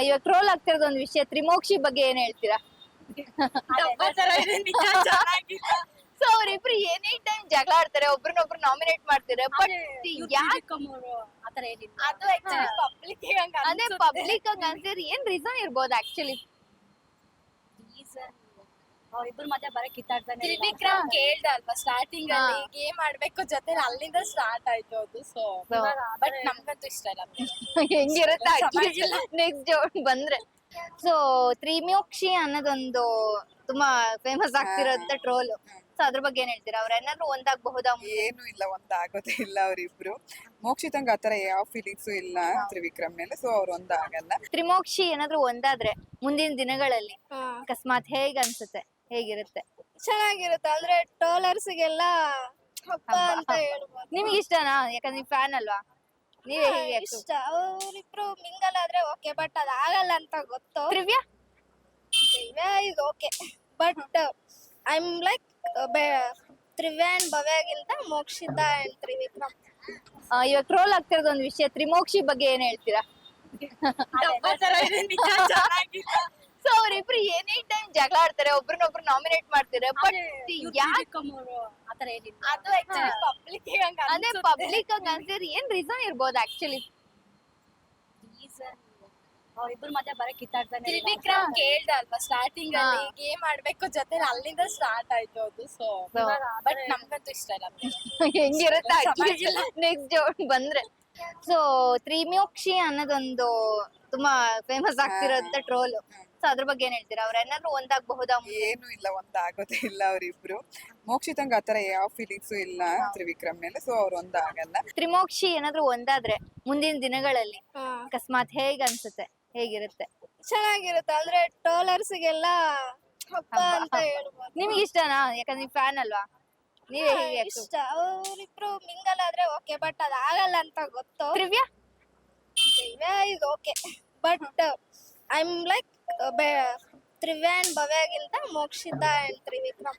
ಇವಾಗ ಟ್ರೋಲ್ ಆಗ್ತಿರೋದು ಒಂದು ವಿಷಯ. ತ್ರಿಮೋಕ್ಷಿ ಬಗ್ಗೆ ಏನ್ ಹೇಳ್ತೀರಾ? ಸೊ ಅವ್ರಿಬ್ರು ಏನೇ ಟೈಮ್ ಜಗಳ ಆಡ್ತಾರೆ ಒಬ್ರನ್ನೊಬ್ರು ನಾಮಿನೇಟ್ ಮಾಡ್ತಾರೆ ಬಟ್ ಯಾಕೆ ಅದು ಪಬ್ಲಿಕ್ ಅದೇ ಪಬ್ಲಿಕ್ ಆಗಿ ಅನ್ಸಿದ್ರೆ ಏನ್ ರೀಸನ್ ಇರ್ಬೋದು ಆಕ್ಚುಲಿ ಅವ್ರಿಬ್ರು ಮಧ್ಯೆ ಬರೀ ಕಿತ್ತಾಡ್ತಾನೆ ತ್ರಿವಿಕ್ರಮ್ ಕೇಳ್ದ ಅಲ್ವಾ ಸ್ಟಾರ್ಟಿಂಗ್ ಅಲ್ಲಿ ಗೇಮ್ ಆಡ್ಬೇಕು ಜೊತೆ ಅಲ್ಲಿಂದ ಸ್ಟಾರ್ಟ್ ಆಯ್ತು ಅದು ಸೊ ಬಟ್ ನಮ್ಗಂತೂ ಇಷ್ಟ ಇಲ್ಲ. ಹೆಂಗಿರುತ್ತೆ. ನೆಕ್ಸ್ಟ್ ಬಂದ್ರೆ. ಸೊ ತ್ರಿಮೋಕ್ಷಿ ಅನ್ನೋದೊಂದು ತುಂಬಾ ಫೇಮಸ್ ಆಗ್ತಿರೋಂತ ಟ್ರೋಲ್ ಸೊ ಅದ್ರ ಬಗ್ಗೆ ಏನ್ ಹೇಳ್ತೀರಾ? ಅವ್ರ ಏನಾದ್ರು ಒಂದಾಗಬಹುದಾ ಏನು ಇಲ್ಲ ಒಂದಾಗೋದೇ ಇಲ್ಲ ಅವ್ರಿಬ್ರು. ಮೋಕ್ಷಿತಂಗ್ ಆತರ ಯಾವ ಫೀಲಿಂಗ್ಸ್ ಇಲ್ಲ ತ್ರಿವಿಕ್ರಮ್ ಮೇಲೆ ಸೊ ಅವ್ರು ಒಂದಾಗಲ್ಲ. ತ್ರಿಮೋಕ್ಷಿ ಏನಾದ್ರು ಒಂದಾದ್ರೆ ಮುಂದಿನ ದಿನಗಳಲ್ಲಿ ಅಕಸ್ಮಾತ್ ಹೇಗ್ ಅನ್ಸುತ್ತೆ? ಹೇಗಿರುತ್ತೆ? ಚೆನ್ನಾಗಿರುತ್ತೆ. ಅಂದ್ರೆ ಟೋಲರ್ಸ್ಗೆಲ್ಲ ಹಬ್ಬ ಹಬ್ಬ. ಅಂತ ಹೇಳ್ಬೋದು. ನಿಮ್ಗೆ ಇಷ್ಟನಾ? ಯಾಕಂದ್ರೆ ನೀವು ಫ್ಯಾನ್ ಅಲ್ವಾ? ನೀವೇ ಹೇಗೆ ಇಷ್ಟ. ಅವ್ರಿಬ್ರು ಮಿಂಗಲ್ ಆದ್ರೆ ಓಕೆ ಬಟ್ ಅದ್ ಆಗಲ್ಲ ಅಂತ ಗೊತ್ತು. Trivya is okay but I am like Trivya and ಭವ್ಯಗಿಂತ Mokshita and Trivikram. ಆ, ಇವಾಗ ಟ್ರೋಲ್ ಆಗ್ತಿರೋದು ಒಂದು ವಿಷಯ. ತ್ರಿಮೋಕ್ಷಿ ಬಗ್ಗೆ ಏನ್ ಹೇಳ್ತೀರಾ ಸೊ ಅವ್ರಿಬ್ರು ಎನಿ ಟೈಮ್ ಜಗಳ ಆಡ್ತಾರೆ ಒಬ್ರನ್ನೊಬ್ರು ನಾಮಿನೇಟ್ ಮಾಡ್ತಾರೆ ಬಟ್ ಯಾಕೆ ಅದು ಆಕ್ಚುಲಿ ಪಬ್ಲಿಕ್ ಅದೇ ಪಬ್ಲಿಕ್ ಆಗಿ ಅನ್ಸಿದ್ರೆ ಏನ್ ರೀಸನ್ ಇರ್ಬೋದು ಆಕ್ಚುಲಿ ರೀಸನ್ ಮಧ್ಯ ಬರೀ ಕಿತ್ತಾಡ್ತಾನೆ ತ್ರಿವಿಕ್ರಮ್ ಕೇಳ್ದ ಅಲ್ವಾ ಸ್ಟಾರ್ಟಿಂಗ್ ಅಲ್ಲಿ ಗೇಮ್ ಆಡ್ಬೇಕು ಜೊತೆ ಅಲ್ಲಿಂದ ಸ್ಟಾರ್ಟ್ ಆಯ್ತು ಅದು ಸೊ ಬಟ್ ನಮ್ಗಂತೂ ಇಷ್ಟ ಇಲ್ಲ. ಹೆಂಗಿರುತ್ತೆ ನೆಕ್ಸ್ಟ್ ನೆಕ್ಸ್ಟ್ ಬಂದ್ರೆ. ಸೊ ತ್ರಿಮೋಕ್ಷಿ ಅನ್ನೋದೊಂದು ತುಂಬಾ ಫೇಮಸ್ ಆಗ್ತಿರೋಂತ ಟ್ರೋಲ್ ಸೊ ಅದ್ರ ಬಗ್ಗೆ ಏನ್ ಹೇಳ್ತೀರಾ? ಅವ್ರ ಏನಾದ್ರು ಒಂದಾಗಬಹುದಾ ಏನು ಇಲ್ಲ ಒಂದಾಗೋದೇ ಇಲ್ಲ ಅವ್ರಿಬ್ರು. ಮೋಕ್ಷಿತಂಗ್ ಆತರ ಯಾವ ಫೀಲಿಂಗ್ಸ್ ಇಲ್ಲ ತ್ರಿವಿಕ್ರಮ್ ಮೇಲೆ ಸೊ ಅವ್ರು ಒಂದಾಗಲ್ಲ. ತ್ರಿಮೋಕ್ಷಿ ಏನಾದ್ರು ಒಂದಾದ್ರೆ ಮುಂದಿನ ದಿನಗಳಲ್ಲಿ ಅಕಸ್ಮಾತ್ ಹೇಗ್ ಅನ್ಸುತ್ತೆ? ಹೇಗಿರುತ್ತೆ? ಚೆನ್ನಾಗಿರುತ್ತೆ ಅಂದ್ರೆ ಟೋಲರ್ಸ್ಗೆಲ್ಲ ಹಬ್ಬ ಹಬ್ಬ. ಅಂತ ಹೇಳ್ಬೋದು. ನಿಮ್ಗೆ ಇಷ್ಟನಾ? ಯಾಕಂದ್ರೆ ನೀವು ಫ್ಯಾನ್ ಅಲ್ವಾ? ನೀವೇ ಹೇಗೆ ಇಷ್ಟ. ಅವ್ರಿಬ್ರು ಮಿಂಗಲ್ ಆದ್ರೆ ಓಕೆ ಬಟ್ ಅದಾಗಲ್ಲ ಆಗಲ್ಲ ಅಂತ ಗೊತ್ತು. Trivya? Is okay but I am like Trivya and ಭವ್ಯಗಿಂತ and Trivikram.